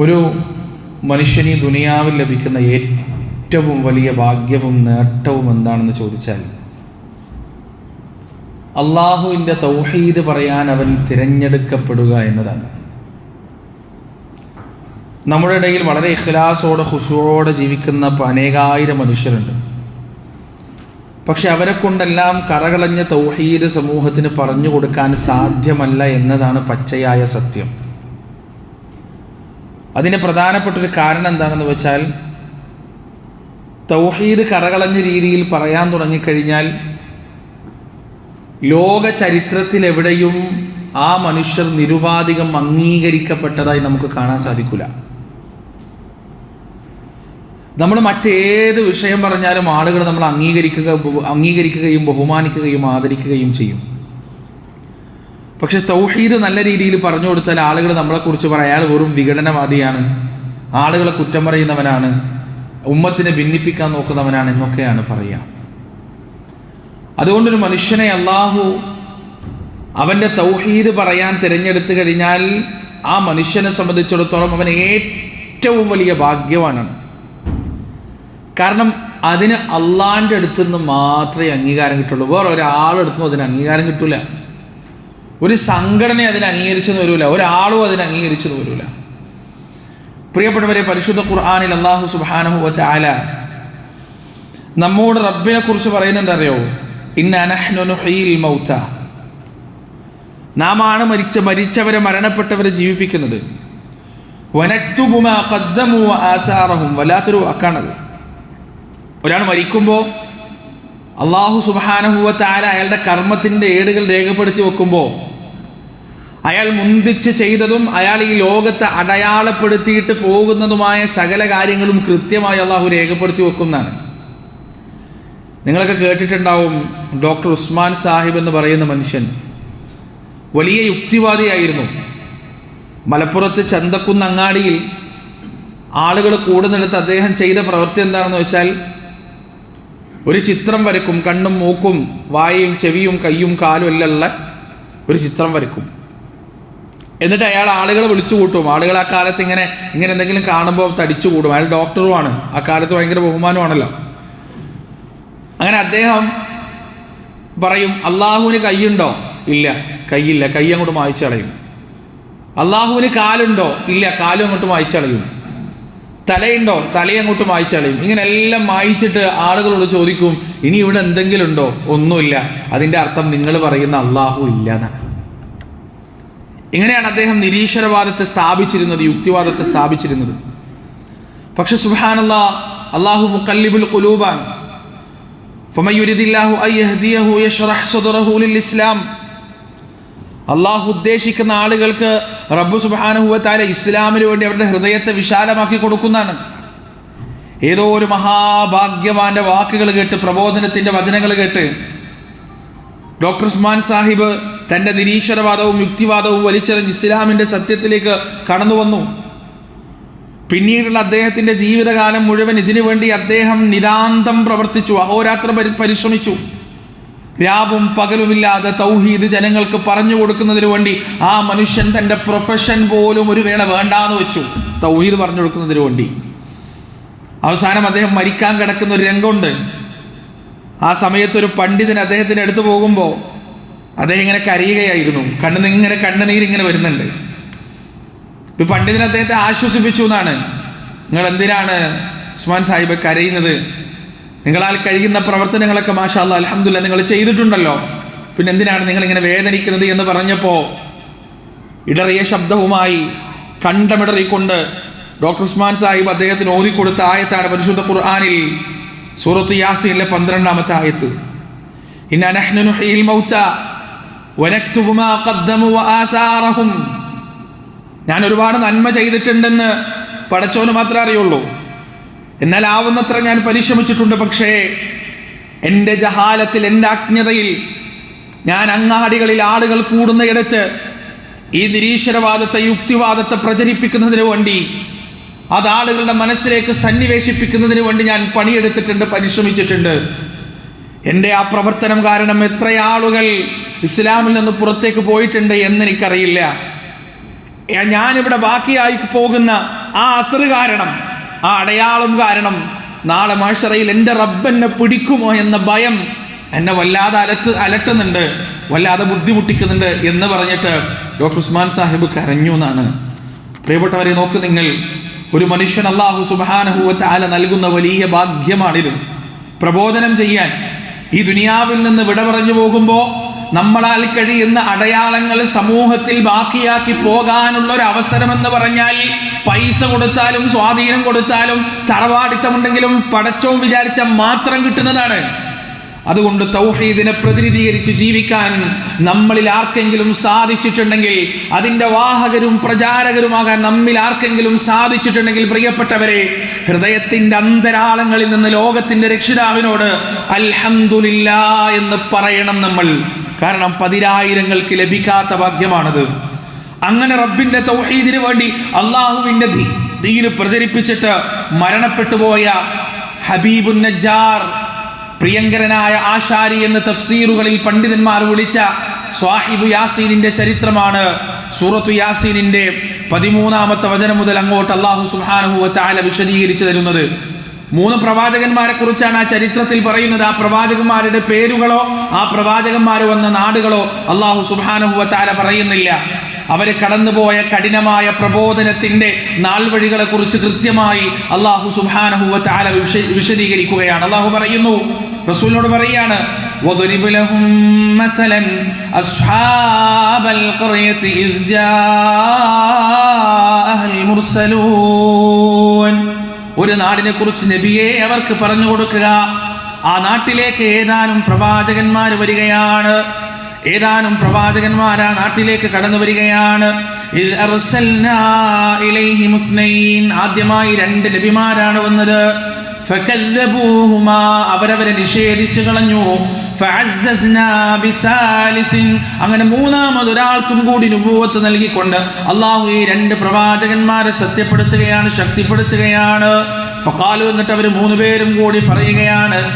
ഒരു മനുഷ്യന് ഈ ദുനിയാവിൽ ലഭിക്കുന്ന ഏറ്റവും വലിയ ഭാഗ്യവും നേട്ടവും എന്താണെന്ന് ചോദിച്ചാൽ അള്ളാഹുവിന്റെ തൗഹീദ് പറയാൻ അവൻ തിരഞ്ഞെടുക്കപ്പെടുക എന്നതാണ്. നമ്മുടെ ഇടയിൽ വളരെ ഇഖ്ലാസോടെ ഖുഷുവോടെ ജീവിക്കുന്ന അനേകായിരം മനുഷ്യരുണ്ട്. പക്ഷെ അവരെ കൊണ്ടെല്ലാം കറകളഞ്ഞ തൗഹീദ് സമൂഹത്തിന് പറഞ്ഞു കൊടുക്കാൻ സാധ്യമല്ല എന്നതാണ് പച്ചയായ സത്യം. അതിന് പ്രധാനപ്പെട്ടൊരു കാരണം എന്താണെന്ന് വെച്ചാൽ തൗഹീദ് കറകളഞ്ഞ രീതിയിൽ പറയാൻ തുടങ്ങിക്കഴിഞ്ഞാൽ ലോക ചരിത്രത്തിലെവിടെയും ആ മനുഷ്യർ നിരുപാധികം അംഗീകരിക്കപ്പെട്ടതായി നമുക്ക് കാണാൻ സാധിക്കില്ല നമ്മൾ മറ്റേത് വിഷയം പറഞ്ഞാലും ആളുകൾ നമ്മൾ അംഗീകരിക്കുക അംഗീകരിക്കുകയും ബഹുമാനിക്കുകയും ആദരിക്കുകയും ചെയ്യും. പക്ഷെ തൗഹീദ് നല്ല രീതിയിൽ പറഞ്ഞു കൊടുത്താൽ ആളുകൾ നമ്മളെക്കുറിച്ച് പറയാം. അയാൾ വെറും വിഘടനവാദിയാണ്. ആളുകളെ കുറ്റം പറയുന്നവനാണ്. ഉമ്മത്തിനെ ഭിന്നിപ്പിക്കാൻ നോക്കുന്നവനാണ് എന്നൊക്കെയാണ് പറയുക അതുകൊണ്ടൊരു മനുഷ്യനെ അള്ളാഹു അവന്റെ തൗഹീദ് പറയാൻ തിരഞ്ഞെടുത്തു കഴിഞ്ഞാൽ ആ മനുഷ്യനെ സംബന്ധിച്ചിടത്തോളം അവൻ ഏറ്റവും വലിയ ഭാഗ്യവാനാണ്. കാരണം അതിന് അള്ളാന്റെ അടുത്തുനിന്ന് മാത്രമേ അംഗീകാരം കിട്ടുള്ളൂ. വേറെ ഒരാളെടുത്തുനിന്നും അതിന് അംഗീകാരം കിട്ടില്ല ഒരു സംഘടന അതിനെ അംഗീകരിച്ചെന്ന് വരില്ല ഒരാളും അതിനെ അംഗീകരിച്ചെന്ന് വരില്ല പ്രിയപ്പെട്ടവരെ പരിശുദ്ധ ഖുർആാനിൽ അള്ളാഹു സുബാനഹു ചാല നമ്മോട് റബ്ബിനെ കുറിച്ച് പറയുന്നുണ്ട് അറിയോ? ഇന്നനഹ്നുഹീൽ മൗത്ത. നാമാണ് മരിച്ച മരിച്ചവരെ മരണപ്പെട്ടവരെ ജീവിപ്പിക്കുന്നത്. വല്ലാത്തൊരു വാക്കാണത്. ഒരാൾ മരിക്കുമ്പോൾ അള്ളാഹു സുബാനഹുവ താര അയാളുടെ കർമ്മത്തിന്റെ ഏടുകൾ രേഖപ്പെടുത്തി വെക്കുമ്പോൾ അയാൾ മുന്തിച്ച് ചെയ്തതും അയാൾ ഈ ലോകത്തെ അടയാളപ്പെടുത്തിയിട്ട് പോകുന്നതുമായ സകല കാര്യങ്ങളും കൃത്യമായി അള്ളാഹു രേഖപ്പെടുത്തി വെക്കുന്നതാണ്. നിങ്ങളൊക്കെ കേട്ടിട്ടുണ്ടാവും ഡോക്ടർ ഉസ്മാൻ സാഹിബ് എന്ന് പറയുന്ന മനുഷ്യൻ വലിയ യുക്തിവാദിയായിരുന്നു. മലപ്പുറത്ത് ചന്തക്കുന്ന് അങ്ങാടിയിൽ ആളുകൾ കൂടുന്നിടത്ത് അദ്ദേഹം ചെയ്ത പ്രവൃത്തി എന്താണെന്ന് വെച്ചാൽ ഒരു ചിത്രം വരക്കും കണ്ണും മൂക്കും വായയും ചെവിയും കയ്യും കാലും എല്ലാം ഒരു ചിത്രം വരക്കും എന്നിട്ട് അയാൾ ആളുകളെ വിളിച്ചു കൂട്ടും. ആളുകൾ ആ കാലത്ത് ഇങ്ങനെ ഇങ്ങനെ എന്തെങ്കിലും കാണുമ്പോൾ തടിച്ചു കൂടും. അയാൾ ഡോക്ടറുമാണ് ആ കാലത്ത് ഭയങ്കര ബഹുമാനമാണല്ലോ അങ്ങനെ അദ്ദേഹം പറയും അള്ളാഹുവിന് കൈയുണ്ടോ? ഇല്ല. കൈയില്ല. കൈ അങ്ങോട്ട് മായ്ച്ചു കളയും. അള്ളാഹുവിന് കാലുണ്ടോ? ഇല്ല. കാലും അങ്ങോട്ട് മായ്ച്ചു കളയും. തലയുണ്ടോ? തലയങ്ങോട്ട് മായ്ച്ചു കളയും. ഇങ്ങനെ എല്ലാം മായിച്ചിട്ട് ആളുകളോട് ചോദിക്കും ഇനി ഇവിടെ എന്തെങ്കിലും ഉണ്ടോ? ഒന്നുമില്ല. അതിന്റെ അർത്ഥം നിങ്ങൾ പറയുന്ന അള്ളാഹു ഇല്ല എന്നാണ് ഇങ്ങനെയാണ് അദ്ദേഹം നിരീശ്വരവാദത്തെ സ്ഥാപിച്ചിരുന്നത് യുക്തിവാദത്തെ സ്ഥാപിച്ചിരുന്നത്. പക്ഷെ സുഹാനുള്ള അള്ളാഹു മുക്കല്ലിബുൽ കുലൂബാണ് അള്ളാഹു ഉദ്ദേശിക്കുന്ന ആളുകൾക്ക് റബ്ബു സുബാനുഹുവത്താല ഇസ്ലാമിന് വേണ്ടി അവരുടെ ഹൃദയത്തെ വിശാലമാക്കി കൊടുക്കുന്നതാണ്. ഏതോ ഒരു മഹാഭാഗ്യവാന്റെ വാക്കുകൾ കേട്ട് പ്രബോധനത്തിന്റെ വചനങ്ങൾ കേട്ട് ഡോക്ടർ ഉസ്മാൻ സാഹിബ് തന്റെ നിരീശ്വരവാദവും യുക്തിവാദവും വലിച്ചെറിഞ്ഞ് ഇസ്ലാമിന്റെ സത്യത്തിലേക്ക് കടന്നു വന്നു. പിന്നീടുള്ള അദ്ദേഹത്തിന്റെ ജീവിതകാലം മുഴുവൻ ഇതിനു വേണ്ടി അദ്ദേഹം നിതാന്തം പ്രവർത്തിച്ചു അഹോരാത്ര പരിശ്രമിച്ചു. രാവും പകലുമില്ലാതെ തൗഹീദ് ജനങ്ങൾക്ക് പറഞ്ഞു കൊടുക്കുന്നതിന് വേണ്ടി ആ മനുഷ്യൻ തന്റെ പ്രൊഫഷൻ പോലും ഒരു വേള വേണ്ടാന്ന് വെച്ചു. തൗഹീദ് പറഞ്ഞു കൊടുക്കുന്നതിന് വേണ്ടി. അവസാനം അദ്ദേഹം മരിക്കാൻ കിടക്കുന്ന ഒരു രംഗമുണ്ട്. ആ സമയത്ത് ഒരു പണ്ഡിതൻ അദ്ദേഹത്തിന്റെ അടുത്ത് പോകുമ്പോൾ അദ്ദേഹം ഇങ്ങനെ കരയുകയായിരുന്നു. കണ്ണു ഇങ്ങനെ കണ്ണുനീരിങ്ങനെ വരുന്നുണ്ട്. ഇപ്പൊ പണ്ഡിതൻ അദ്ദേഹത്തെ ആശ്വസിപ്പിച്ചു എന്നാണ്. നിങ്ങൾ എന്തിനാണ് ഉസ്മാൻ സാഹിബ് കരയുന്നത്? നിങ്ങളാൽ കഴിയുന്ന പ്രവർത്തനങ്ങളൊക്കെ മാഷാ അലഹമില്ല നിങ്ങൾ ചെയ്തിട്ടുണ്ടല്ലോ. പിന്നെ എന്തിനാണ് നിങ്ങൾ ഇങ്ങനെ വേദനിക്കുന്നത് എന്ന് പറഞ്ഞപ്പോൾ ഇടറിയ ശബ്ദവുമായി കണ്ടമിടറിക്കൊണ്ട് ഡോക്ടർ ഉസ്മാൻ സാഹിബ് അദ്ദേഹത്തിന് ഓതിക്കൊടുത്ത ആയത്താണ് പരിശുദ്ധ ഖുർആാനിൽ സൂറത്ത് യാസീനിലെ പന്ത്രണ്ടാമത്തെ ആയത്ത്. ഞാൻ ഒരുപാട് നന്മ ചെയ്തിട്ടുണ്ടെന്ന് പടച്ചോന് മാത്രമേ അറിയുള്ളൂ. എന്നാൽ ആവുന്നത്ര ഞാൻ പരിശ്രമിച്ചിട്ടുണ്ട് പക്ഷേ എന്റെ ജഹാലത്തിൽ എന്റെ അജ്ഞതയിൽ ഞാൻ അങ്ങാടികളിൽ ആളുകൾ കൂടുന്നയിടത്ത് ഈ നിരീശ്വരവാദത്തെ യുക്തിവാദത്തെ പ്രചരിപ്പിക്കുന്നതിന് വേണ്ടി അത് ആളുകളുടെ മനസ്സിലേക്ക് സന്നിവേശിപ്പിക്കുന്നതിന് വേണ്ടി ഞാൻ പണിയെടുത്തിട്ടുണ്ട് പരിശ്രമിച്ചിട്ടുണ്ട്. എന്റെ ആ പ്രവർത്തനം കാരണം എത്ര ആളുകൾ ഇസ്ലാമിൽ നിന്ന് പുറത്തേക്ക് പോയിട്ടുണ്ട് എന്നെനിക്കറിയില്ല. ഞാനിവിടെ ബാക്കിയായി പോകുന്ന ആ അത്ര കാരണം ആ അടയാളം കാരണം നാളെ മാഷറയിൽ എന്റെ റബ്ബെന്നെ പിടിക്കുമോ എന്ന ഭയം എന്നെ വല്ലാതെ അലത്ത് അലട്ടുന്നുണ്ട് വല്ലാതെ ബുദ്ധിമുട്ടിക്കുന്നുണ്ട് എന്ന് പറഞ്ഞിട്ട് ഡോക്ടർ ഉസ്മാൻ സാഹിബ് കരഞ്ഞു എന്നാണ്. പ്രിയപ്പെട്ടവരെ നോക്ക് നിങ്ങൾ. ഒരു മനുഷ്യൻ അള്ളാഹു സുബാനഹുവത്ത് ആല നൽകുന്ന വലിയ ഭാഗ്യമാണിത്. പ്രബോധനം ചെയ്യാൻ. ഈ ദുനിയാവിൽ നിന്ന് വിട പറഞ്ഞു പോകുമ്പോൾ നമ്മളാൽ കഴിയുന്ന അടയാളങ്ങൾ സമൂഹത്തിൽ ബാക്കിയാക്കി പോകാനുള്ള ഒരു അവസരമെന്ന് പറഞ്ഞാൽ പൈസ കൊടുത്താലും സ്വാധീനം കൊടുത്താലും തറവാടിത്തമുണ്ടെങ്കിലും പടച്ചവും വിചാരിച്ച മാത്രം കിട്ടുന്നതാണ്. അതുകൊണ്ട് തൗഹീദിനെ പ്രതിനിധീകരിച്ച് ജീവിക്കാൻ നമ്മളിൽ ആർക്കെങ്കിലും സാധിച്ചിട്ടുണ്ടെങ്കിൽ അതിന്റെ വാഹകരും പ്രചാരകരുമാകാൻ നമ്മിൽ ആർക്കെങ്കിലും സാധിച്ചിട്ടുണ്ടെങ്കിൽ പ്രിയപ്പെട്ടവരെ ഹൃദയത്തിന്റെ അന്തരാളങ്ങളിൽ നിന്ന് ലോകത്തിന്റെ രക്ഷിതാവിനോട് അൽഹന്ദില്ല എന്ന് പറയണം നമ്മൾ. കാരണം പതിനായിരങ്ങൾക്ക് ലഭിക്കാത്ത ഭാഗ്യമാണത്. അങ്ങനെ റബ്ബിന്റെ തൗഹീദിന് വേണ്ടി അള്ളാഹുവിന്റെ ദീന് പ്രചരിപ്പിച്ചിട്ട് മരണപ്പെട്ടു പോയ നജ്ജാർ പ്രിയങ്കരനായ ആശാരി എന്ന് തഫ്സീറുകളിൽ പണ്ഡിതന്മാർ വിളിച്ച സ്വാഹിബ് യാസീനിന്റെ ചരിത്രമാണ്. സൂറത്തു യാസീനിന്റെ പതിമൂന്നാമത്തെ വചനം മുതൽ അങ്ങോട്ട് അള്ളാഹു സുഹാനുഹു താല വിശദീകരിച്ചു തരുന്നത്. മൂന്ന് പ്രവാചകന്മാരെ കുറിച്ചാണ് ആ ചരിത്രത്തിൽ പറയുന്നത്. ആ പ്രവാചകന്മാരുടെ പേരുകളോ ആ പ്രവാചകന്മാർ വന്ന നാടുകളോ അള്ളാഹു സുഹാനുഹുവ താല പറയുന്നില്ല. അവര് കടന്നുപോയ കഠിനമായ പ്രബോധനത്തിന്റെ നാൾവഴികളെ കുറിച്ച് കൃത്യമായി അള്ളാഹു സുബാനഹുവ താല വിശദീകരിക്കുകയാണ് അള്ളാഹു പറയുന്നു റസൂലിനോട് പറയാണ് وَضْرِبْ لَهُم مَّثَلًا أَصْحَابَ الْقَرْيَةِ إِذْ جَاءَهَا الْمُرْسَلُونَ ഒരു നാടിനെ കുറിച്ച് നബിയെ അവർക്ക് പറഞ്ഞു കൊടുക്കുക ആ നാട്ടിലേക്ക് ഏതാനും പ്രവാചകന്മാർ വരികയാണ് ഏതാനും പ്രവാചകന്മാരാ നാട്ടിലേക്ക് കടന്നു വരികയാണ് ആദ്യമായി രണ്ട് നബിമാരാണ് വന്നത്. അവരവരെ നിഷേധിച്ചു കളഞ്ഞു. അങ്ങനെ മൂന്നാമതൊരാൾക്കും കൂടി നുപൂവത്ത് നൽകിക്കൊണ്ട് അള്ളാഹു ഈ രണ്ട് പ്രവാചകന്മാരെ സത്യപ്പെടുത്തുകയാണ് ശക്തിപ്പെടുത്തുകയാണ്. ഫക്കാലു എന്നിട്ട് അവർ മൂന്ന് പേരും കൂടി പറയുകയാണ്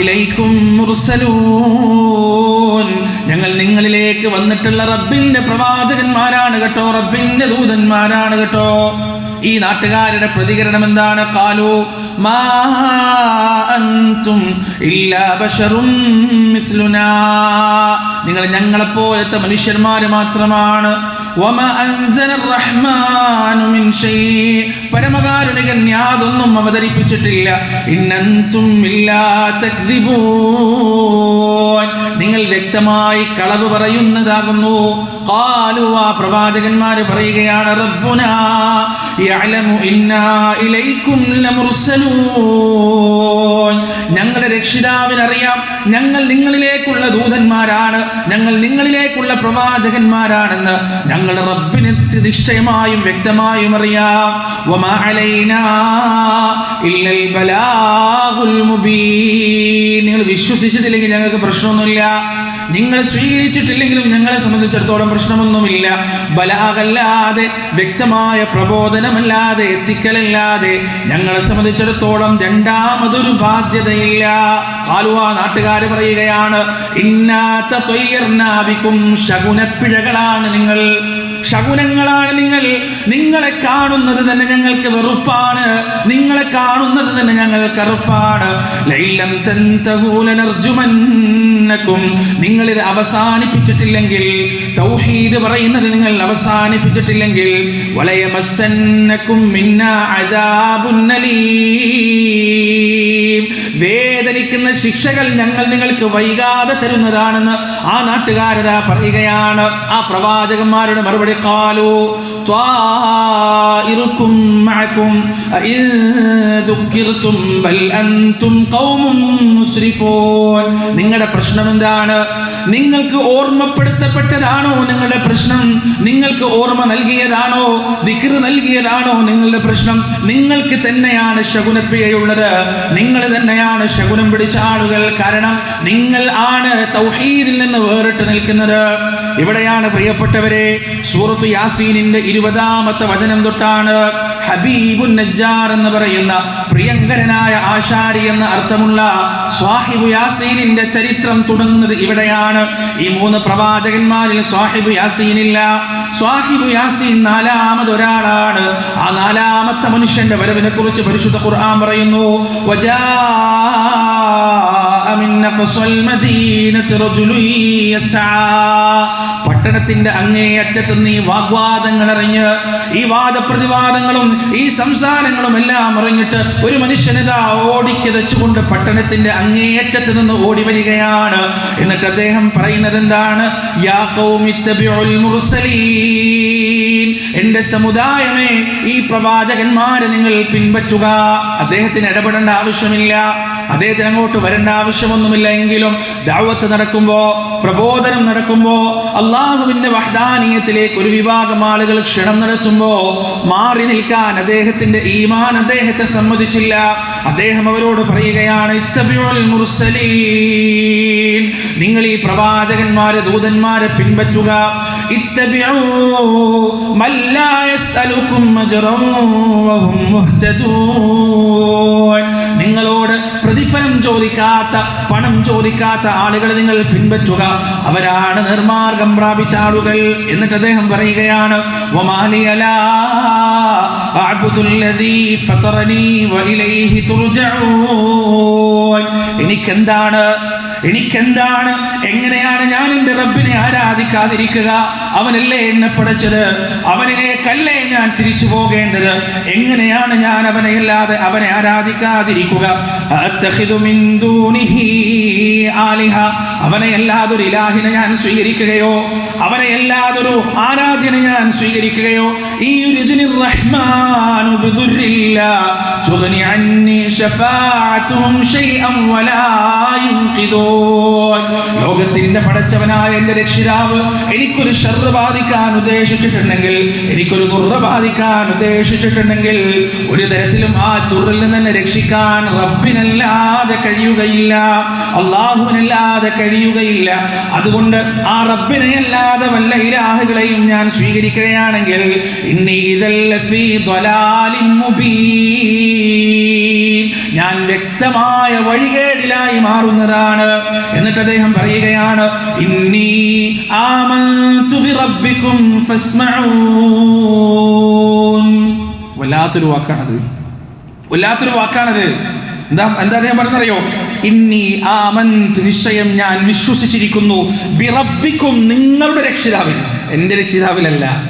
ഇലൈക്കും മുർസലൂൻ. ഞങ്ങൾ നിങ്ങളിലേക്ക് വന്നിട്ടുള്ള റബ്ബിന്റെ പ്രവാചകന്മാരാണ് കേട്ടോ റബ്ബിന്റെ ദൂതന്മാരാണ് കേട്ടോ. ഈ നാട്ടുകാരുടെ പ്രതികരണം എന്താണ്? കാലു മാ അൻതും ഇല്ലാ മിസ്ലുനാ. നിങ്ങൾ ഞങ്ങളെപ്പോലത്തെ മനുഷ്യന്മാര് മാത്രമാണ്. പരമകാരുണികൻ യാതൊന്നും അവതരിപ്പിച്ചിട്ടില്ല. ഇന്നൻതും ഇല്ലാ നിങ്ങൾ വ്യക്തമായി കളവ് പറയുന്നതാകുന്നു. കാലുവ പ്രവാചകന്മാർ പറയുകയാണ് ഞങ്ങളുടെ രക്ഷിതാവിനറിയാം ഞങ്ങൾ നിങ്ങളിലേക്കുള്ള ദൂതന്മാരാണ് ഞങ്ങൾ നിങ്ങളിലേക്കുള്ള പ്രവാചകന്മാരാണെന്ന് ഞങ്ങളുടെ റബ്ബിന് നിശ്ചയമായും വ്യക്തമായും അറിയാം. നിങ്ങൾ വിശ്വസിച്ചിട്ടില്ലെങ്കിൽ ഞങ്ങൾക്ക് പ്രശ്നമൊന്നുമില്ല. നിങ്ങൾ സ്വീകരിച്ചിട്ടില്ലെങ്കിലും ഞങ്ങളെ സംബന്ധിച്ചിടത്തോളം പ്രശ്നമൊന്നുമില്ല. ബലാകല്ലാതെ വ്യക്തമായ പ്രബോധനമല്ലാതെ എത്തിക്കലല്ലാതെ ഞങ്ങളെ സംബന്ധിച്ചിടത്തോളം രണ്ടാമതൊരു ബാധ്യതയില്ല. കാലുവ നാട്ടുകാർ പറയുകയാണ് ഇന്നാത്ത തൊയ്യർനാവിക്കും ശകുനപ്പിഴകളാണ് നിങ്ങൾ. ശകുനങ്ങളാണ് നിങ്ങൾ. നിങ്ങളെ കാണുന്നത് തന്നെ ഞങ്ങൾക്ക് വെറുപ്പാണ്. നിങ്ങളെ കാണുന്നത് തന്നെ ഞങ്ങൾ കറുപ്പാണ്. ലൈലം ഇത് അവസാനിപ്പിച്ചിട്ടില്ലെങ്കിൽ തൗഹീദ് പറയുന്നത് നിങ്ങൾ അവസാനിപ്പിച്ചിട്ടില്ലെങ്കിൽ വലയമസന്നക്കും വേദനിക്കുന്ന ശിക്ഷകൾ ഞങ്ങൾ നിങ്ങൾക്ക് വൈകാതെ തരുന്നതാണെന്ന് ആ നാട്ടുകാരതാ പറയുകയാണ്. ആ പ്രവാചകന്മാരുടെ മറുപടി കാലു ത്വാഇറുക്കും معكم അഇൻ ദുക്കിർതും ബൽ അൻതും ഖൗമും മുസ്രിഫൂൻ നിങ്ങളുടെ പ്രശ്നം എന്താണ്? നിങ്ങൾക്ക് ഓർമ്മപ്പെടുത്തപ്പെട്ടതാണോ നിങ്ങളുടെ പ്രശ്നം? നിങ്ങൾക്ക് ഓർമ്മ നൽകിയതാണോ? ദിക്ർ നൽകിയതാണോ നിങ്ങളുടെ പ്രശ്നം? നിങ്ങൾക്ക് തന്നെയാണ് ശകുനപ്പിഴയുള്ളത് നിങ്ങൾ തന്നെയാണ് ശകുനം പിടിച്ച ആളുകൾ. കാരണം നിങ്ങൾ ആണ് തൗഹീദിൽ നിന്ന് വേറിട്ട് നിൽക്കുന്നത്. ഇവിടെയാണ് പ്രിയപ്പെട്ടവരെ സൂറത്ത് യാസീനിന്റെ ഇരുപതാമത്തെ വചനം തൊട്ടാണ് ഹബീബു നജ്ജാർ എന്ന് പറയുന്ന പ്രിയങ്കരനായ ആശാരി എന്ന അർത്ഥമുള്ള സ്വാഹിബു യാസീനിന്റെ ചരിത്രം തുടങ്ങുന്നത് ഇവിടെയാണ്. ഈ മൂന്ന് പ്രവാചകന്മാരിൽ സ്വാഹിബു യാസീനില്ല. സ്വാഹിബു യാസീൻ നാലാമത് ഒരാളാണ്. ആ നാലാമത്തെ മനുഷ്യന്റെ വരവിനെ കുറിച്ച് പരിശുദ്ധ ഖുർആൻ പറയുന്നു വജാ من أقصى المدينة رجل يسعى പട്ടണത്തിന്റെ അങ്ങേയറ്റത്ത് നീ വാഗ്വാദങ്ങൾ അറിഞ്ഞ് ഈ വാദപ്രതിവാദങ്ങളും ഈ സംസാരങ്ങളും എല്ലാം അറിഞ്ഞിട്ട് ഒരു മനുഷ്യനിതാ ഓടിക്കിതച്ചുകൊണ്ട് പട്ടണത്തിന്റെ അങ്ങേയറ്റത്ത് നിന്ന് ഓടി വരികയാണ് എന്നിട്ട് അദ്ദേഹം പറയുന്നത് എന്താണ് യാ ഖൗമി ഇത്തബിഉൽ മുർസലീൻ എന്റെ സമുദായമേ ഈ പ്രവാചകന്മാരെ നിങ്ങൾ പിൻപറ്റുക അദ്ദേഹത്തിന് ഇടപെടേണ്ട ആവശ്യമില്ല അദ്ദേഹത്തിന് അങ്ങോട്ട് വരേണ്ട ആവശ്യമൊന്നുമില്ല എങ്കിലും ദാവത്ത് നടക്കുമ്പോ പ്രബോധനം നടക്കുമ്പോ അള്ളാഹുവിന്റെ വഹദാനീയത്തിലേക്ക് ഒരു വിഭാഗം ആളുകൾ ക്ഷണം നടത്തുമ്പോ മാറി നിൽക്കാൻ അദ്ദേഹത്തിന്റെ ഈമാൻ അദ്ദേഹത്തെ സമ്മതിച്ചില്ല. അദ്ദേഹം അവരോട് പറയുകയാണ് മുർസലീൻ. നിങ്ങൾ ഈ പ്രവാചകന്മാരെ ദൂതന്മാരെ പിൻപറ്റുക. നിങ്ങളോട് പ്രതിഫലം ചോദിക്കാത്ത പണം ചോദിക്കാത്ത ആളുകളെ നിങ്ങൾ പിൻപറ്റുക. അവരാണ് നിർമാർഗം പ്രാപിച്ച ആളുകൾ. എന്നിട്ട് അദ്ദേഹം പറയുകയാണ് എനിക്കെന്താണ് എനിക്കെന്താണ്? എങ്ങനെയാണ് ഞാൻ എന്റെ റബ്ബിനെ ആരാധിക്കാതിരിക്കുക? അവനല്ലേ എന്നെ പഠിച്ചത് അവനിലേക്കല്ലേ ഞാൻ തിരിച്ചു പോകേണ്ടത്? എങ്ങനെയാണ് ഞാൻ അവനെ ഇല്ലാതെ അവനെ ആരാധിക്കാതിരിക്കുക? അവനെ അല്ലാതൊരു ഇലാഹിനെ ഞാൻ സ്വീകരിക്കുകയോ അവനെ അല്ലാതൊരു ആരാധനെ ഞാൻ സ്വീകരിക്കുകയോ ഈ ഒരു ഇതിന് റഹ്മാനു തുഗ്നി അന്നി ശഫാഅത്തുഹും ശൈഅൻ വലാ യുൻഖിദൂൻ ലോകത്തിന്റെ പടച്ചവനായ എന്റെ രക്ഷിതാവ് എനിക്കൊരു ഷർറ് ബാധിക്കാൻ ഉദ്ദേശിച്ചിട്ടുണ്ടെങ്കിൽ എനിക്കൊരു തുറ ബാധിക്കാൻ ഉദ്ദേശിച്ചിട്ടുണ്ടെങ്കിൽ ഒരു തരത്തിലും ആ തുറിൽ നിന്ന് തന്നെ രക്ഷിക്കാൻ റബ്ബിനല്ലാതെ കഴിയുകയില്ല അള്ളാഹുവിനല്ലാതെ കഴിയുകയില്ല. അതുകൊണ്ട് ആ റബ്ബിനെ അല്ലാതെ വല്ല ഇലാഹുകളെയും ഞാൻ സ്വീകരിക്കുകയാണെങ്കിൽ ഞാൻ വ്യക്തമായ വഴികേടിലായി മാറുന്നതാണ്. എന്നിട്ട് അദ്ദേഹം പറയുകയാണ് ഇന്നി ആമന്തു ബിറബ്ബിക്കും ഫസ്മഊൻ. വല്ലാത്തൊരു വാക്കാണത്. വല്ലാത്തൊരു വാക്കാണത്. എന്താ എന്താ അദ്ദേഹം പറഞ്ഞറിയോ ഇന്നി ആമന്ത് നിശ്ചയം ഞാൻ വിശ്വസിച്ചിരിക്കുന്നു ബിറബ്ബിക്കും നിങ്ങളുടെ രക്ഷിതാവിൽ. എന്റെ രക്ഷിതാവിലല്ല.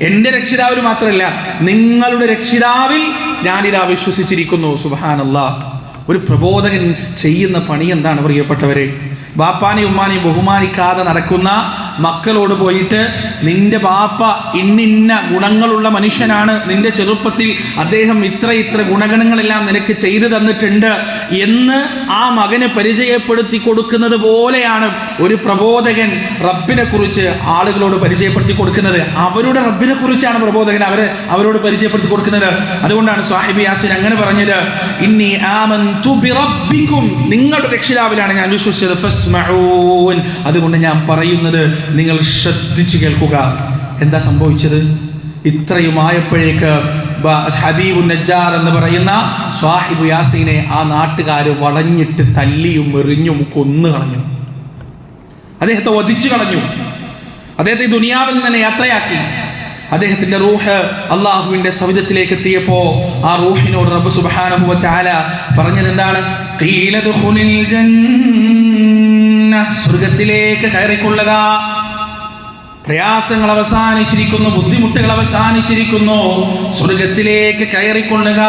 എന്റെ രക്ഷിതാവിൽ മാത്രമല്ല നിങ്ങളുടെ രക്ഷിതാവിൽ ഞാനിതാ വിശ്വസിച്ചിരിക്കുന്നു. സുബാനല്ല ഒരു പ്രബോധകൻ ചെയ്യുന്ന പണി എന്താണ് പ്രിയപ്പെട്ടവരെ? ബാപ്പാനെയും ഉമ്മാനെയും ബഹുമാനിക്കാതെ നടക്കുന്ന മക്കളോട് പോയിട്ട് നിന്റെ ബാപ്പ ഇന്നിന്ന ഗുണങ്ങളുള്ള മനുഷ്യനാണ്. നിന്റെ ചെറുപ്പത്തിൽ അദ്ദേഹം ഇത്ര ഇത്ര ഗുണഗണങ്ങളെല്ലാം നിനക്ക് ചെയ്തു തന്നിട്ടുണ്ട് എന്ന് ആ മകന് പരിചയപ്പെടുത്തി കൊടുക്കുന്നത് പോലെയാണ് ഒരു പ്രബോധകൻ റബ്ബിനെ കുറിച്ച് ആളുകളോട് പരിചയപ്പെടുത്തി കൊടുക്കുന്നത്. അവരുടെ റബ്ബിനെ കുറിച്ചാണ് പ്രബോധകൻ അവരെ അവരോട് പരിചയപ്പെടുത്തി കൊടുക്കുന്നത്. അതുകൊണ്ടാണ് സാഹിബ് യാസിൻ അങ്ങനെ പറഞ്ഞത് ഇന്നി ആമൻ നിങ്ങളുടെ രക്ഷിതാവിലാണ് ഞാൻ വിശ്വസിച്ചത്. അതുകൊണ്ട് ഞാൻ പറയുന്നത് നിങ്ങൾ ശ്രദ്ധിച്ചു കേൾക്കുക. എന്താ സംഭവിച്ചത്? ഇത്രയുമായപ്പോഴേക്ക് ഹബീബു നജ്ജാർ എന്ന് പറയുന്ന സ്വാഹിബ് യാസീനെ ആ നാട്ടുകാർ വളഞ്ഞിട്ട് തല്ലിയും എറിഞ്ഞും കൊന്നു കളഞ്ഞു. അദ്ദേഹത്തെ വധിച്ചു കളഞ്ഞു. അദ്ദേഹത്തെ ദുനിയാവിൽ തന്നെ യാത്രയാക്കി. അദ്ദേഹത്തിന്റെ റൂഹ് അള്ളാഹുവിന്റെ സവിധത്തിലേക്ക് എത്തിയപ്പോൾ ആ റൂഹിനോട് റബ്ബ് സുബ്ഹാനഹു ചാല പറഞ്ഞത് എന്താണ്? ഖീല സ്വർഗത്തിലേക്ക് കയറിക്കൊള്ളുക. പ്രയാസങ്ങൾ അവസാനിച്ചിരിക്കുന്നു ബുദ്ധിമുട്ടുകൾ അവസാനിച്ചിരിക്കുന്നു. സ്വർഗത്തിലേക്ക് കയറിക്കൊള്ളുക.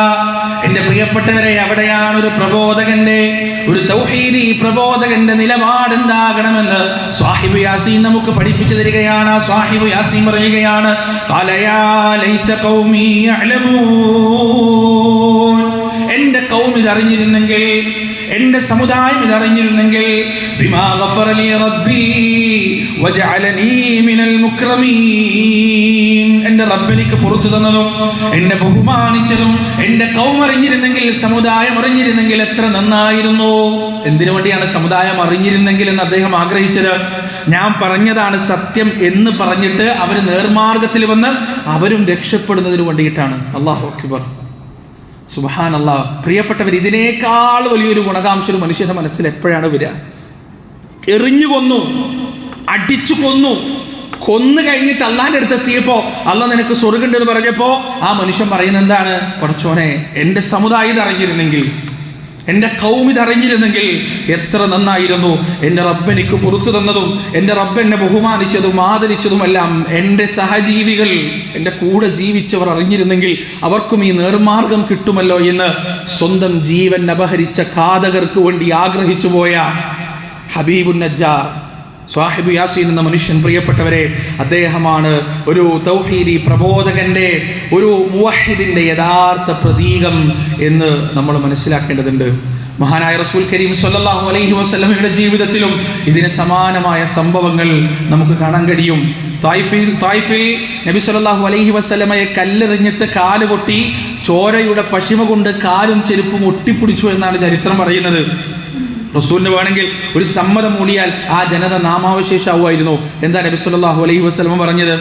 എന്റെ പ്രിയപ്പെട്ടവരെ അവിടെയാണ് ഒരു പ്രബോധകന്റെ ഒരു തൗഹീദി പ്രബോധകന്റെ നിലപാട് സാഹിബ് യാസീൻ നമുക്ക് പഠിപ്പിച്ചു തരികയാണ്. ആ സ്വാഹിബ് യാസീൻ പറയുകയാണ്. എന്റെ കൗമിത് അറിഞ്ഞിരുന്നെങ്കിൽ എന്റെ സമുദായം ഇതറിഞ്ഞിരുന്നെങ്കിൽ എന്റെ റബ്ബെനിക്ക് പുറത്തു തന്നതും എന്നെ ബഹുമാനിച്ചതും കൗം അറിഞ്ഞിരുന്നെങ്കിൽ സമുദായം അറിഞ്ഞിരുന്നെങ്കിൽ എത്ര നന്നായിരുന്നു. എന്തിനു വേണ്ടിയാണ് സമുദായം അറിഞ്ഞിരുന്നെങ്കിൽ എന്ന് അദ്ദേഹം ആഗ്രഹിച്ചത്? ഞാൻ പറഞ്ഞതാണ് സത്യം എന്ന് പറഞ്ഞിട്ട് അവർ നേർമാർഗത്തിൽ വന്ന് അവരും രക്ഷപ്പെടുന്നതിന് വേണ്ടിയിട്ടാണ്. അള്ളാഹു അക്ബർ. അള്ളാഹ് പ്രിയപ്പെട്ടവർ ഇതിനേക്കാൾ വലിയൊരു ഗുണകാംശ ഒരു മനുഷ്യന്റെ മനസ്സിൽ എപ്പോഴാണ് വരിക? എറിഞ്ഞു കൊന്നു അടിച്ചു കൊന്നു കൊന്നു കഴിഞ്ഞിട്ട് അള്ളാന്റെ അടുത്ത് എത്തിയപ്പോ അല്ല നിനക്ക് സ്വർഗുണ്ട് എന്ന് പറഞ്ഞപ്പോ ആ മനുഷ്യൻ പറയുന്നത് എന്താണ്? പഠിച്ചോനെ എന്റെ സമുദായം അറിഞ്ഞിരുന്നെങ്കിൽ എന്റെ കൗമിതറിഞ്ഞിരുന്നെങ്കിൽ എത്ര നന്നായിരുന്നു. എന്റെ റബ്ബ് എനിക്ക് പുറത്തു തന്നതും എന്റെ റബ്ബ് എന്നെ ബഹുമാനിച്ചതും ആദരിച്ചതുമെല്ലാം എന്റെ സഹജീവികൾ എന്റെ കൂടെ ജീവിച്ചവർ അറിഞ്ഞിരുന്നെങ്കിൽ അവർക്കും ഈ നേർമാർഗം കിട്ടുമല്ലോ എന്ന് സ്വന്തം ജീവൻ അപഹരിച്ച ഘാതകർക്ക് വേണ്ടി ആഗ്രഹിച്ചു പോയ സ്വാഹിബ് യാസീൻ എന്ന മനുഷ്യൻ പ്രിയപ്പെട്ടവരെ അദ്ദേഹമാണ് ഒരു തൗഹീദി പ്രബോധകന്റെ ഒരു മുവഹിദിന്റെ യഥാർത്ഥ പ്രതീകം എന്ന് നമ്മൾ മനസ്സിലാക്കേണ്ടതുണ്ട്. മഹാനായ റസൂൽ കരീം സല്ലല്ലാഹു അലൈഹി വസല്ലമയുടെ ജീവിതത്തിലും ഇതിന് സമാനമായ സംഭവങ്ങൾ നമുക്ക് കാണാൻ കഴിയും. തായ്ഫിൽ തായ്ഫിൽ നബി സല്ലല്ലാഹു അലൈഹി വസല്ലമയെ കല്ലെറിഞ്ഞിട്ട് കാൽ പൊട്ടി ചോരയുടെ പശിമ കൊണ്ട് കാലും ചെരുപ്പും ഒട്ടിപ്പിടിച്ചു എന്നാണ് ചരിത്രം പറയുന്നത്. റസൂലിന് വേണമെങ്കിൽ ഒരു സമ്മതം മൂളിയാൽ ആ ജനത നാമാവശേഷാവുമായിരുന്നു. എന്താ നബി സല്ലല്ലാഹു അലൈഹി വസല്ലം പറഞ്ഞത്?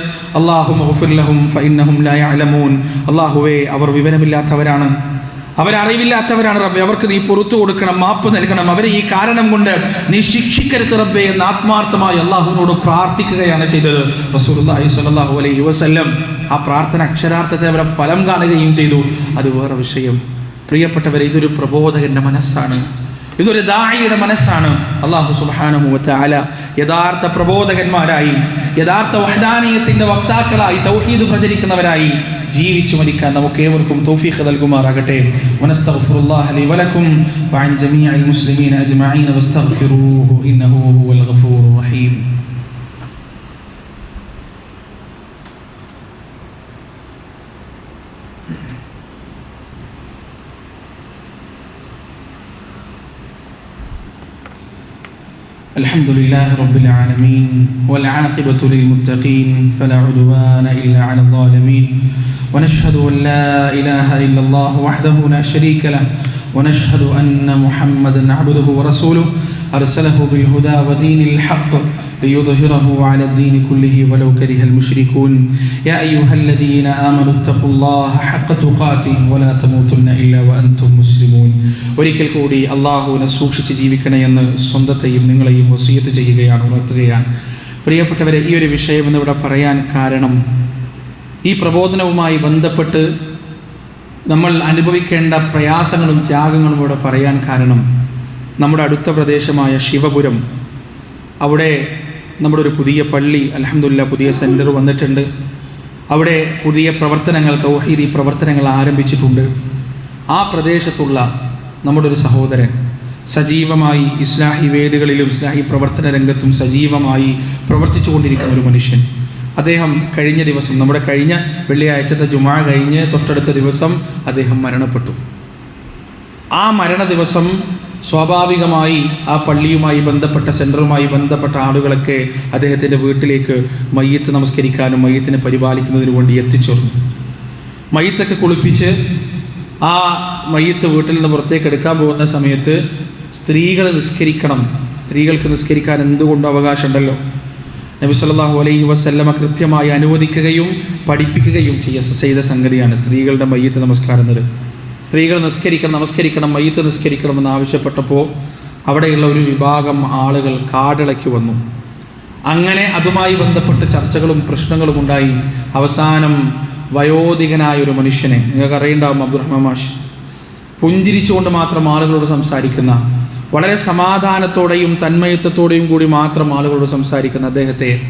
ലഹും ഫഇന്നഹും ലാ യഅലമൂൻ. അല്ലാഹുവേ അവർ വിവരമില്ലാത്തവരാണ്. അവരറിവില്ലാത്തവരാണ് റബ്ബെ. അവർക്ക് നീ പുറത്തു കൊടുക്കണം മാപ്പ് നൽകണം. അവരെ ഈ കാരണം കൊണ്ട് നീ ശിക്ഷിക്കരുത് റബ്ബെ എന്ന് ആത്മാർത്ഥമായി അള്ളാഹുവിനോട് പ്രാർത്ഥിക്കുകയാണ് ചെയ്തത്. റസൂലുള്ളാഹി സ്വല്ലല്ലാഹു അലൈഹി വസല്ലം ആ പ്രാർത്ഥന അക്ഷരാർത്ഥത്തെ അവരെ ഫലം കാണുകയും ചെയ്തു. അത് വേറെ വിഷയം. പ്രിയപ്പെട്ടവരെ ഇതൊരു പ്രബോധകന്റെ മനസ്സാണ്. ഇതൊരു ദായിയുടെ മനസ്സാണ്. അള്ളാഹു സുബാനുമുവല യഥാർത്ഥ പ്രബോധകന്മാരായി യഥാർത്ഥ വഹദാനീയത്തിന്റെ വക്താക്കളായി തൗഹീദ് പ്രചരിക്കുന്നവരായി ജീവിച്ചു മരിക്കാൻ നമുക്ക് ഏവർക്കും തൗഫീഖ് നൽകുമാറാകട്ടെ. വനസ്തഗ്ഫിറുല്ലാഹ വലക്കും വഅൻ ജമീഅൽ മുസ്ലിമീന അജ്മഈന വസ്തഗ്ഫിറൂഹു ഇന്നഹു ഹുവൽ ഗഫൂറുർ റഹീം. الحمد لله رب العالمين والعاقبة للمتقين فلا عدوان إلا على الظالمين ونشهد أن لا إله إلا الله وحده لا شريك له ونشهد أن محمدا عبده ورسوله أرسله بالهدى ودين الحق ليظهره على الدين كله ولو كره المشركون يا أيها الذين آمنوا اتقوا الله حق تقاته ولا تموتن إلا وأنتم مسلمون ഒരിക്കൽ കൂടി അള്ളാഹുവിനെ സൂക്ഷിച്ച് ജീവിക്കണമെന്ന് സ്വന്തത്തെയും നിങ്ങളെയും വസീയത്ത് ചെയ്യുകയാണ് ഉണർത്തുകയാണ് പ്രിയപ്പെട്ടവരെ ഈ ഒരു വിഷയം എന്നിവിടെ പറയാൻ കാരണം ഈ പ്രബോധനവുമായി ബന്ധപ്പെട്ട് നമ്മൾ അനുഭവിക്കേണ്ട പ്രയാസങ്ങളും ത്യാഗങ്ങളും ഇവിടെ പറയാൻ കാരണം നമ്മുടെ അടുത്ത പ്രദേശമായ ശിവപുരം അവിടെ നമ്മുടെ ഒരു പുതിയ പള്ളി അലഹമില്ല പുതിയ സെന്റർ വന്നിട്ടുണ്ട്. അവിടെ പുതിയ പ്രവർത്തനങ്ങൾ തൗഹീദി പ്രവർത്തനങ്ങൾ ആരംഭിച്ചിട്ടുണ്ട്. ആ പ്രദേശത്തുള്ള നമ്മുടെ ഒരു സഹോദരൻ സജീവമായി ഇസ്ലാഹി വേദികളിലും ഇസ്ലാഹി പ്രവർത്തന രംഗത്തും സജീവമായി പ്രവർത്തിച്ചു കൊണ്ടിരിക്കുന്ന ഒരു മനുഷ്യൻ. അദ്ദേഹം കഴിഞ്ഞ ദിവസം നമ്മുടെ കഴിഞ്ഞ വെള്ളിയാഴ്ചത്തെ ജുമാ കഴിഞ്ഞ് തൊട്ടടുത്ത ദിവസം അദ്ദേഹം മരണപ്പെട്ടു. ആ മരണ ദിവസം സ്വാഭാവികമായി ആ പള്ളിയുമായി ബന്ധപ്പെട്ട സെന്ററുമായി ബന്ധപ്പെട്ട ആളുകളൊക്കെ അദ്ദേഹത്തിന്റെ വീട്ടിലേക്ക് മയ്യത്ത് നമസ്കരിക്കാനും മയ്യത്തിനെ പരിപാലിക്കുന്നതിന് വേണ്ടി എത്തിച്ചേർന്നു. മയ്യത്തൊക്കെ കുളിപ്പിച്ച് ആ മയ്യത്ത് വീട്ടിൽ നിന്ന് പുറത്തേക്ക് എടുക്കാൻ പോകുന്ന സമയത്ത് സ്ത്രീകൾ നിസ്കരിക്കണം. സ്ത്രീകൾക്ക് നിസ്കരിക്കാൻ എന്തുകൊണ്ട് അവകാശമുണ്ടല്ലോ. നബി സല്ലാഹു അലൈഹി വസല്ലമ കൃത്യമായി അനുവദിക്കുകയും പഠിപ്പിക്കുകയും ചെയ്യ ചെയ്ത സംഗതിയാണ് സ്ത്രീകളുടെ മയ്യത്ത് നമസ്കാരം എന്നത്. സ്ത്രീകൾ നിസ്കരിക്കണം നമസ്കരിക്കണം മയ്യത്ത് നിസ്കരിക്കണമെന്ന് ആവശ്യപ്പെട്ടപ്പോൾ അവിടെയുള്ള ഒരു വിഭാഗം ആളുകൾ കാടിളക്കി വന്നു. അങ്ങനെ അതുമായി ബന്ധപ്പെട്ട് ചർച്ചകളും പ്രശ്നങ്ങളും ഉണ്ടായി. അവസാനം വയോധികനായ ഒരു മനുഷ്യനെ നിങ്ങൾക്ക് അറിയണ്ടാവും അബ്ദുറഹ്മാൻ മാഷ് പുഞ്ചിരിച്ചുകൊണ്ട് മാത്രം ആളുകളോട് സംസാരിക്കുന്ന വളരെ സമാധാനത്തോടെയും തന്മയത്വത്തോടെയും കൂടി മാത്രം ആളുകളോട് സംസാരിക്കുന്ന അദ്ദേഹത്തെ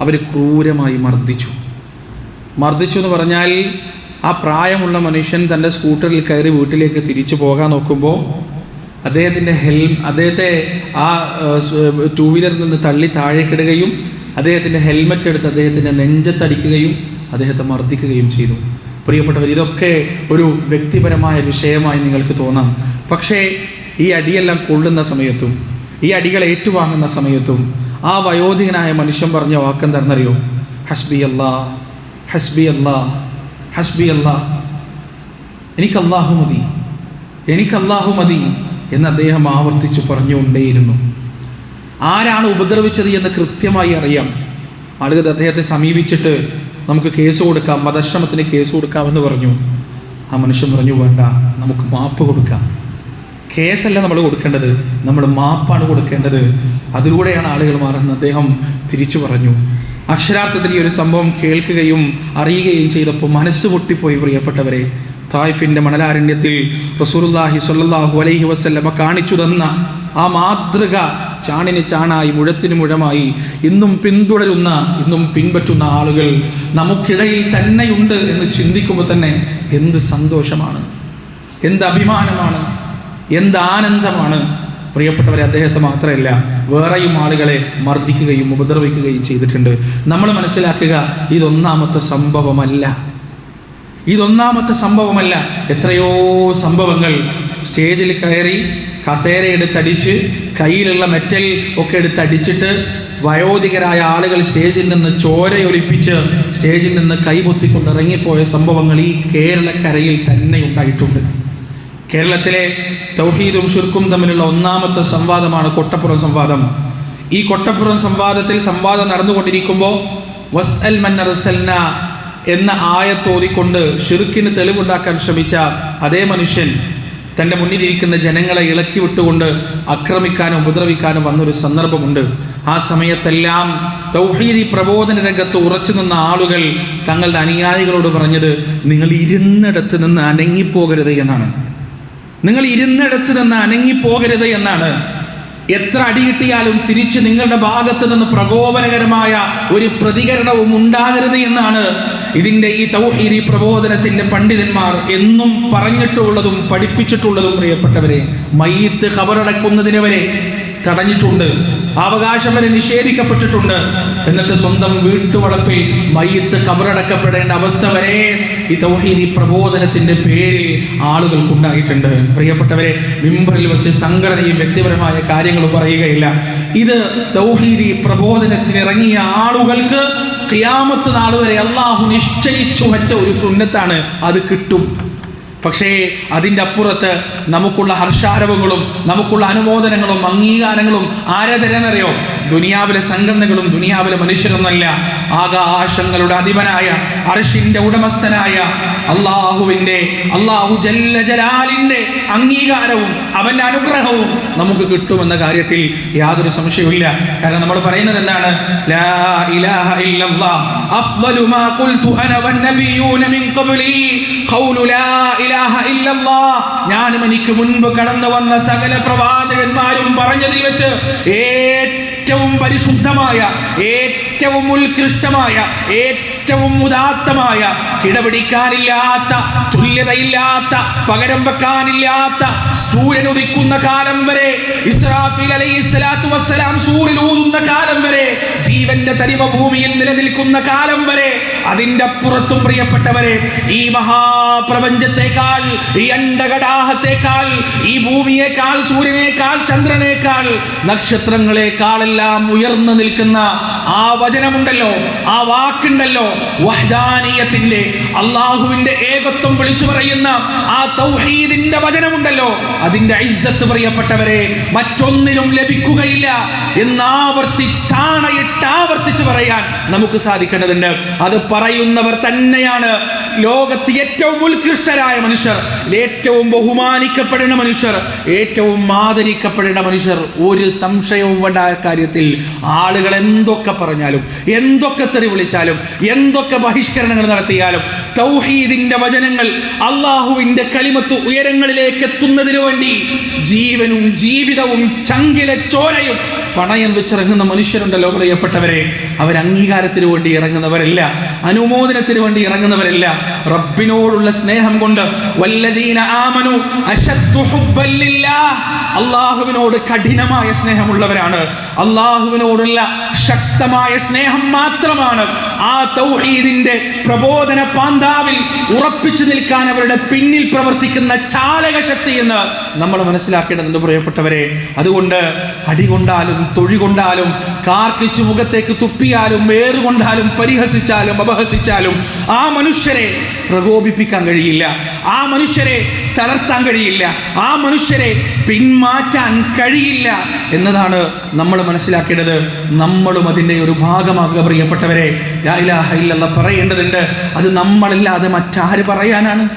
അവർ ക്രൂരമായി മർദ്ദിച്ചു. മർദ്ദിച്ചു എന്ന് പറഞ്ഞാൽ ആ പ്രായമുള്ള മനുഷ്യൻ തന്റെ സ്കൂട്ടറിൽ കയറി വീട്ടിലേക്ക് തിരിച്ചു പോകാൻ നോക്കുമ്പോൾ അദ്ദേഹത്തിന്റെ ഹെൽ അദ്ദേഹത്തെ ആ ടൂ വീലറിൽ നിന്ന് തള്ളി താഴേക്കിടുകയും അദ്ദേഹത്തിന്റെ ഹെൽമറ്റ് എടുത്ത് അദ്ദേഹത്തിന്റെ നെഞ്ചത്തടിക്കുകയും അദ്ദേഹത്തെ മർദ്ദിക്കുകയും ചെയ്തു. പ്രിയപ്പെട്ടവർ ഇതൊക്കെ ഒരു വ്യക്തിപരമായ വിഷയമായി നിങ്ങൾക്ക് തോന്നാം. പക്ഷേ ഈ അടിയെല്ലാം കൊള്ളുന്ന സമയത്തും ഈ അടികൾ ഏറ്റുവാങ്ങുന്ന സമയത്തും ആ വയോധികനായ മനുഷ്യൻ പറഞ്ഞ വാക്കെന്താണെന്നറിയോ? ഹസ്ബി അല്ലാ ഹസ്ബി അല്ലാ ഹസ്ബി അല്ലാ എനിക്ക് അള്ളാഹു മതി എനിക്ക് അള്ളാഹു മതി എന്ന് അദ്ദേഹം ആവർത്തിച്ച് പറഞ്ഞുകൊണ്ടേയിരുന്നു. ആരാണ് ഉപദ്രവിച്ചത് എന്ന് കൃത്യമായി അറിയാം. ആളുകൾ അദ്ദേഹത്തെ സമീപിച്ചിട്ട് നമുക്ക് കേസ് കൊടുക്കാം വധശ്രമത്തിന് കേസ് കൊടുക്കാമെന്ന് പറഞ്ഞു. ആ മനുഷ്യൻ പറഞ്ഞു വേണ്ട നമുക്ക് മാപ്പ് കൊടുക്കാം. കേസല്ല നമ്മൾ കൊടുക്കേണ്ടത് നമ്മൾ മാപ്പാണ് കൊടുക്കേണ്ടത്. അതിലൂടെയാണ് ആളുകൾ മാറുന്നത് അദ്ദേഹം തിരിച്ചു പറഞ്ഞു. അക്ഷരാർത്ഥത്തിൽ ഈ ഒരു സംഭവം കേൾക്കുകയും അറിയുകയും ചെയ്തപ്പോൾ മനസ്സ് പൊട്ടിപ്പോയി പ്രിയപ്പെട്ടവരെ. തായിഫിന്റെ മണലാരണ്യത്തിൽ റസൂലുള്ളാഹി സൊല്ലാഹു അലൈഹി വസല്ലമ കാണിച്ചു തന്ന ആ മാതൃക ചാണിന് ചാണായി മുഴത്തിന് മുഴമായി ഇന്നും പിന്തുടരുന്ന ഇന്നും പിൻപറ്റുന്ന ആളുകൾ നമുക്കിടയിൽ തന്നെയുണ്ട് എന്ന് ചിന്തിക്കുമ്പോൾ തന്നെ എന്ത് സന്തോഷമാണ് എന്ത് അഭിമാനമാണ് എന്ത് ആനന്ദമാണ്. പ്രിയപ്പെട്ടവരെ അദ്ദേഹത്തെ മാത്രമല്ല വേറെയും ആളുകളെ മർദ്ദിക്കുകയും ഉപദ്രവിക്കുകയും ചെയ്തിട്ടുണ്ട്. നമ്മൾ മനസ്സിലാക്കുക ഇതൊന്നാമത്തെ സംഭവമല്ല. ഇതൊന്നാമത്തെ സംഭവമല്ല. എത്രയോ സംഭവങ്ങൾ സ്റ്റേജിൽ കയറി കസേര എടുത്തടിച്ച് കയ്യിലുള്ള മെറ്റൽ ഒക്കെ എടുത്തടിച്ചിട്ട് വയോധികരായ ആളുകൾ സ്റ്റേജിൽ നിന്ന് ചോരയൊലിപ്പിച്ച് സ്റ്റേജിൽ നിന്ന് കൈപൊത്തിക്കൊണ്ട് ഇറങ്ങിപ്പോയ സംഭവങ്ങൾ ഈ കേരളക്കരയിൽ തന്നെ ഉണ്ടായിട്ടുണ്ട്. കേരളത്തിലെ തൗഹീദും ഷിർക്കും തമ്മിലുള്ള ഒന്നാമത്തെ സംവാദമാണ് കൊട്ടപ്പുറം സംവാദം. ഈ കൊട്ടപ്പുറം സംവാദത്തിൽ സംവാദം നടന്നുകൊണ്ടിരിക്കുമ്പോൾ വസ് അൽ മന്നറസൽന എന്ന ആയത്തോതിക്കൊണ്ട് ഷിർക്കിന് തെളിവുണ്ടാക്കാൻ ശ്രമിച്ച അതേ മനുഷ്യൻ തന്റെ മുന്നിലിരിക്കുന്ന ജനങ്ങളെ ഇളക്കി വിട്ടുകൊണ്ട് ആക്രമിക്കാനും ഉപദ്രവിക്കാനും വന്നൊരു സന്ദർഭമുണ്ട്. ആ സമയത്തെല്ലാം തൗഹീദി പ്രബോധന രംഗത്ത് ഉറച്ചു നിന്ന ആളുകൾ തങ്ങളുടെ അനുയായികളോട് പറഞ്ഞത് നിങ്ങൾ ഇരുന്നിടത്ത് നിന്ന് അനങ്ങിപ്പോകരുത് എന്നാണ്. നിങ്ങൾ ഇരുന്നിടത്ത് നിന്ന് അനങ്ങിപ്പോകരുത് എന്നാണ്. എത്ര അടി കിട്ടിയാലും തിരിച്ച് നിങ്ങളുടെ ഭാഗത്ത് നിന്ന് പ്രകോപനകരമായ ഒരു പ്രതികരണവും ഉണ്ടാകരുത് എന്നാണ് ഇതിന്റെ ഈ തൗഹീദി പ്രബോധനത്തിന്റെ പണ്ഡിതന്മാർ എന്നും പറഞ്ഞിട്ടുള്ളതും പഠിപ്പിച്ചിട്ടുള്ളതും പ്രിയപ്പെട്ടവരെ മയ്യത്ത് ഖബറടക്കുന്നതിനെ വരെ തടഞ്ഞിട്ടുണ്ട്. അവകാശം വരെ നിഷേധിക്കപ്പെട്ടിട്ടുണ്ട്. എന്നിട്ട് സ്വന്തം വീട്ടുവളപ്പിൽ മയ്യത്ത് കബറടക്കപ്പെടേണ്ട അവസ്ഥ വരെ ഈ തൗഹീദി പ്രബോധനത്തിന്റെ പേരിൽ ആളുകൾക്കുണ്ടായിട്ടുണ്ട്. പ്രിയപ്പെട്ടവരെ മിമ്പറിൽ വെച്ച് സംഘടനയും വ്യക്തിപരമായ കാര്യങ്ങളും പറയുകയില്ല. ഇത് തൗഹീദി പ്രബോധനത്തിന് ഇറങ്ങിയ ആളുകൾക്ക് ക്യാമത്ത് നാൾ വരെ അള്ളാഹു നിശ്ചയിച്ചു വച്ച ഒരു സുന്നത്താണ്. അത് കിട്ടും. പക്ഷേ അതിന്റെ അപ്പുറത്ത് നമുക്കുള്ള ഹർഷാരവങ്ങളും നമുക്കുള്ള അനുമോദനങ്ങളും അംഗീകാരങ്ങളും ആരെ തരാന്നറിയോ ദുനിയാവിലെ സംഘടനകളും ദുനിയാവിലെ മനുഷ്യരൊന്നല്ല. ആകാശങ്ങളുടെ അധിപനായ അർഷിന്റെ ഉടമസ്ഥനായ അള്ളാഹുവിന്റെ അള്ളാഹു ജല്ല ജലാലിന്റെ അംഗീകാരവും അവന്റെ അനുഗ്രഹവും നമുക്ക് കിട്ടുമെന്ന കാര്യത്തിൽ യാതൊരു സംശയവുമില്ല. കാരണം നമ്മൾ പറയുന്നത് എന്താണ്? ലാ ഇലാഹ ഇല്ലല്ലാഹ് ഖുൽതു അന മിൻ ഖബ്ലി. ഖൗലു ലാ ഇല്ലല്ലാഹ് ഞാനും എനിക്ക് മുൻപ് കടന്നു വന്ന സകല പ്രവാചകന്മാരും പറഞ്ഞതിൽ വെച്ച് ഏറ്റവും പരിശുദ്ധമായ ഏറ്റവും ഉത്കൃഷ്ടമായ ഏറ്റവും ഉദാത്തമായ കിടപിടിക്കാനില്ലാത്ത തുല്യതയില്ലാത്ത പകരം വെക്കാനില്ലാത്ത സൂര്യൻ ഉദിക്കുന്ന കാലം വരെ ഇസ്രാഫീൽ അലൈഹി സ്വലാത്തു വസ്സലാം സൂര്യൻ ഊതുന്ന കാലം വരെ ജീവന്റെ തരിമ ഭൂമിയിൽ നിലനിൽക്കുന്ന കാലം വരെ അതിന്റെ അപ്പുറത്തും പ്രിയപ്പെട്ടവരെ ഈ മഹാപ്രപഞ്ചത്തെക്കാൾ ഈ അണ്ടകടാഹത്തെക്കാൾ ഈ ഭൂമിയേക്കാൾ സൂര്യനേക്കാൾ ചന്ദ്രനേക്കാൾ നക്ഷത്രങ്ങളെക്കാളെല്ലാം ഉയർന്നു നിൽക്കുന്ന ആ വചനമുണ്ടല്ലോ ആ വാക്കുണ്ടല്ലോ വഹ്ദാനീയത്തിന്റെ അള്ളാഹുവിന്റെ ഏകത്വം വിളിച്ചു പറയുന്ന ആ തൗഹീദിന്റെ വചനമുണ്ടല്ലോ. അതിന്റെ ഐസത്ത് പ്രിയപ്പെട്ടവരെ മറ്റൊന്നിനും ലഭിക്കുകയില്ല എന്നാവർത്തിച്ചാണയിട്ട് ആവർത്തിച്ച് പറയാൻ നമുക്ക് സാധിക്കേണ്ടതുണ്ട്. അത് പറയുന്നവർ തന്നെയാണ് ലോകത്ത് ഏറ്റവും ഉത്കൃഷ്ടരായ മനുഷ്യർ ഏറ്റവും ബഹുമാനിക്കപ്പെടുന്ന മനുഷ്യർ ഏറ്റവും ആദരിക്കപ്പെടേണ്ട മനുഷ്യർ. ഒരു സംശയവും വേണ്ട കാര്യത്തിൽ ആളുകൾ എന്തൊക്കെ പറഞ്ഞാലും എന്തൊക്കെ തെറി വിളിച്ചാലും എന്തൊക്കെ ബഹിഷ്കരണങ്ങൾ നടത്തിയാലും തൗഹീദിന്റെ വചനങ്ങൾ അള്ളാഹുവിന്റെ കലിമത്ത് ഉയരങ്ങളിലേക്ക് എത്തുന്നതിനു വേണ്ടി ജീവനും ജീവിതവും ചങ്കിലെ ചോരയും പണയം വെച്ചിറങ്ങുന്ന മനുഷ്യരുണ്ടല്ലോ പ്രിയപ്പെട്ടവരെ. അവർ അംഗീകാരത്തിന് വേണ്ടി ഇറങ്ങുന്നവരല്ല അനുമോദനത്തിന് വേണ്ടി ഇറങ്ങുന്നവരല്ല. റബ്ബിനോടുള്ള സ്നേഹം കൊണ്ട് വല്ലദീന ആമനു അള്ളാഹുവിനോട് കഠിനമായ സ്നേഹമുള്ളവരാണ്. അള്ളാഹുവിനോടുള്ള ശക്തമായ സ്നേഹം മാത്രമാണ് ആ തൗ തൗഹീദിന്റെ പ്രബോധന പാന്താവിൽ ഉറപ്പിച്ചു നിൽക്കാൻ അവരുടെ പിന്നിൽ പ്രവർത്തിക്കുന്ന ചാലക ശക്തി എന്ന് നമ്മൾ മനസ്സിലാക്കേണ്ടതുണ്ട് പ്രിയപ്പെട്ടവരെ. അതുകൊണ്ട് അടി കൊണ്ടാലും തൊഴി കൊണ്ടാലും കാർക്കിച്ച് മുഖത്തേക്ക് തുപ്പിയാലും വേറുകൊണ്ടാലും പരിഹസിച്ചാലും അപഹസിച്ചാലും ആ മനുഷ്യരെ പ്രകോപിപ്പിക്കാൻ കഴിയില്ല. ആ മനുഷ്യരെ തളർത്താൻ കഴിയില്ല. ആ മനുഷ്യരെ പിന്മാറ്റാൻ കഴിയില്ല എന്നതാണ് നമ്മൾ മനസ്സിലാക്കേണ്ടത്. നമ്മളും അതിന്റെ ഒരു ഭാഗമാകുക പ്രിയപ്പെട്ടവരെ. ലാ ഇലാഹ ഇല്ലല്ലാ പറയേണ്ടതുണ്ട്. അത് നമ്മളല്ലാതെ മറ്റാര് പറയാനാണ്?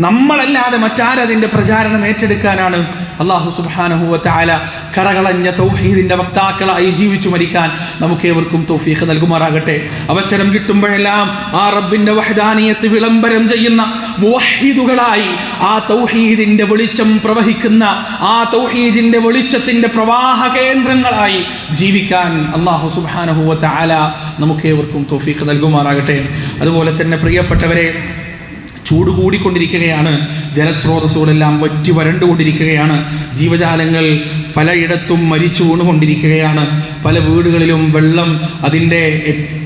നമ്മളല്ലാതെ മറ്റാരതിന്റെ പ്രചാരണം ഏറ്റെടുക്കാനാണ്? അള്ളാഹു സുബാനഹുവല കറകളഞ്ഞ തൗഹീദിന്റെ വക്താക്കളായി ജീവിച്ചു മരിക്കാൻ നമുക്ക് ഏവർക്കും തൗഫീഖ് നൽകുമാറാകട്ടെ. അവസരം കിട്ടുമ്പോഴെല്ലാം ആ റബ്ബിന്റെ വഹദാനിയത്ത് വിളംബരം ചെയ്യുന്ന മുവഹിദുകളായി ആ തൗഹീദിന്റെ വെളിച്ചം പ്രവഹിക്കുന്ന ആ തൗഹീദിന്റെ വെളിച്ചത്തിന്റെ പ്രവാഹ കേന്ദ്രങ്ങളായി ജീവിക്കാൻ അള്ളാഹു സുബാനഹുവല നമുക്ക് ഏവർക്കും തൗഫീഖ് നൽകുമാറാകട്ടെ. അതുപോലെ തന്നെ പ്രിയപ്പെട്ടവരെ ചൂട് കൂടിക്കൊണ്ടിരിക്കുകയാണ്. ജലസ്രോതസ്സുകളെല്ലാം വറ്റി വരണ്ടുകൊണ്ടിരിക്കുകയാണ് ജീവജാലങ്ങൾ പലയിടത്തും മരിച്ചു വീണുകൊണ്ടിരിക്കുകയാണ്. പല വീടുകളിലും വെള്ളം അതിന്റെ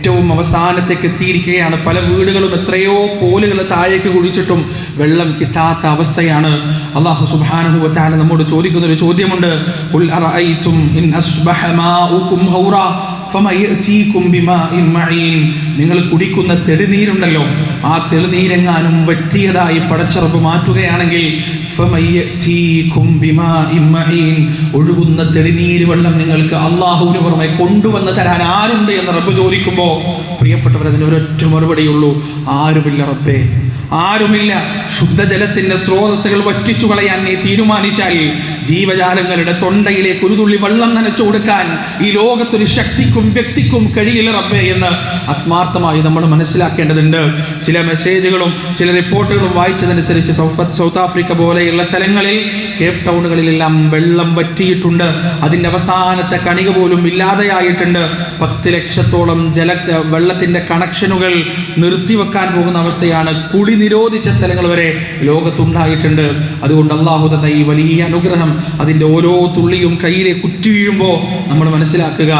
ഏറ്റവും അവസാനത്തേക്ക് എത്തിയിരിക്കുകയാണ്. പല വീടുകളും എത്രയോ കോലുകൾ താഴേക്ക് കുഴിച്ചിട്ടും വെള്ളം കിട്ടാത്ത അവസ്ഥയാണ്. അള്ളാഹു വ നമ്മോട് ചോദിക്കുന്ന ഒരു ചോദ്യമുണ്ട് നിങ്ങൾ കുടിക്കുന്ന തെളിനീരുണ്ടല്ലോ. ആ തെളിനീരെങ്ങാനും വറ്റിയതായി പടച്ചറപ്പ് മാറ്റുകയാണെങ്കിൽ ഒഴുകുന്ന തെളിനീര് വെള്ളം നിങ്ങൾക്ക് അള്ളാഹുവിന് പുറമെ കൊണ്ടുവന്ന് തരാൻ ആരുണ്ട് എന്ന് റബ്ബ് ചോദിക്കുമ്പോൾ പ്രിയപ്പെട്ടവർ അതിനൊരൊറ്റ മറുപടിയുള്ളൂ ആരുമില്ല റബ്ബേ. ആരുമില്ല. ശുദ്ധജലത്തിന്റെ സ്രോതസ്സുകൾ വറ്റിച്ചു കളയാൻ നീ തീരുമാനിച്ചാൽ ജീവജാലങ്ങളുടെ തൊണ്ടയിലേക്ക് ഒരു തുള്ളി വെള്ളം നനച്ചു കൊടുക്കാൻ ഈ ലോകത്തൊരു ശക്തിക്കും വ്യക്തിക്കും കഴിയില്ല റബ്ബേ എന്ന് ആത്മാർത്ഥമായി നമ്മൾ മനസ്സിലാക്കേണ്ടതുണ്ട്. ചില മെസ്സേജുകളും ചില റിപ്പോർട്ടുകളും വായിച്ചതനുസരിച്ച് സൗത്ത് ആഫ്രിക്ക പോലെയുള്ള സ്ഥലങ്ങളിൽ കേപ്പ് ടൗണുകളിലെല്ലാം വെള്ളം വറ്റിയിട്ടുണ്ട്. അതിന്റെ അവസാനത്തെ കണിക പോലും ഇല്ലാതെയായിട്ടുണ്ട്. പത്ത് ലക്ഷത്തോളം ജല വെള്ളത്തിന്റെ കണക്ഷനുകൾ നിർത്തിവെക്കാൻ പോകുന്ന അവസ്ഥയാണ് കുളി നിരോധിച്ച സ്ഥലങ്ങൾ വരെ ലോകത്തുണ്ടായിട്ടുണ്ട്. അതുകൊണ്ട് അള്ളാഹു തന്ന ഈ വലിയ അനുഗ്രഹം അതിന്റെ ഓരോ തുള്ളിയും കയ്യിലെ കുറ്റി വീഴുമ്പോൾ നമ്മൾ മനസ്സിലാക്കുക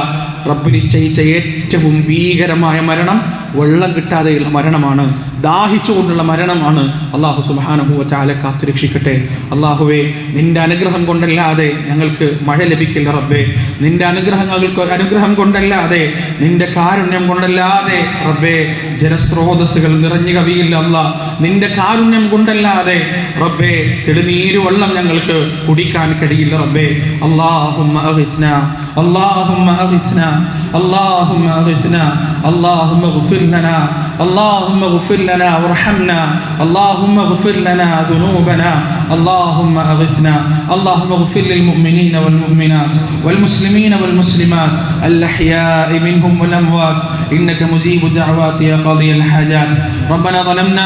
റബ്ബ് നിശ്ചയിച്ച ഏറ്റവും ഭീകരമായ മരണം വെള്ളം കിട്ടാതെയുള്ള മരണമാണ്. ദാഹിച്ചുകൊണ്ടുള്ള മരണമാണ്. അള്ളാഹു സുബാനഹുവ ചാല കാത്തുരക്ഷിക്കട്ടെ അള്ളാഹുവെ നിന്റെ അനുഗ്രഹം കൊണ്ടല്ലാതെ ഞങ്ങൾക്ക് മഴ ലഭിക്കില്ല റബ്ബേ. നിന്റെ അനുഗ്രഹങ്ങൾക്ക് അനുഗ്രഹം കൊണ്ടല്ലാതെ നിന്റെ കാരുണ്യം കൊണ്ടല്ലാതെ റബ്ബേ ജലസ്രോതസ്സുകൾ നിറഞ്ഞു കവിയില്ല അല്ല നിന്റെ കാരുണ്യം കൊണ്ടല്ലാതെ റബ്ബേ തെളിനീര് വെള്ളം ഞങ്ങൾക്ക് കുടിക്കാൻ കഴിയില്ല റബ്ബേ അള്ളാഹുമ്മ അഗിസ്ന اللهم أغثنا اللهم أغثنا اللهم اغفر لنا اللهم اغفر لنا وارحمنا اللهم اغفر لنا ذنوبنا اللهم أغثنا اللهم اغفر للمؤمنين والمؤمنات والمسلمين والمسلمات الأحياء منهم والأموات إنك مجيب الدعوات يا قاضي الحاجات ربنا ظلمنا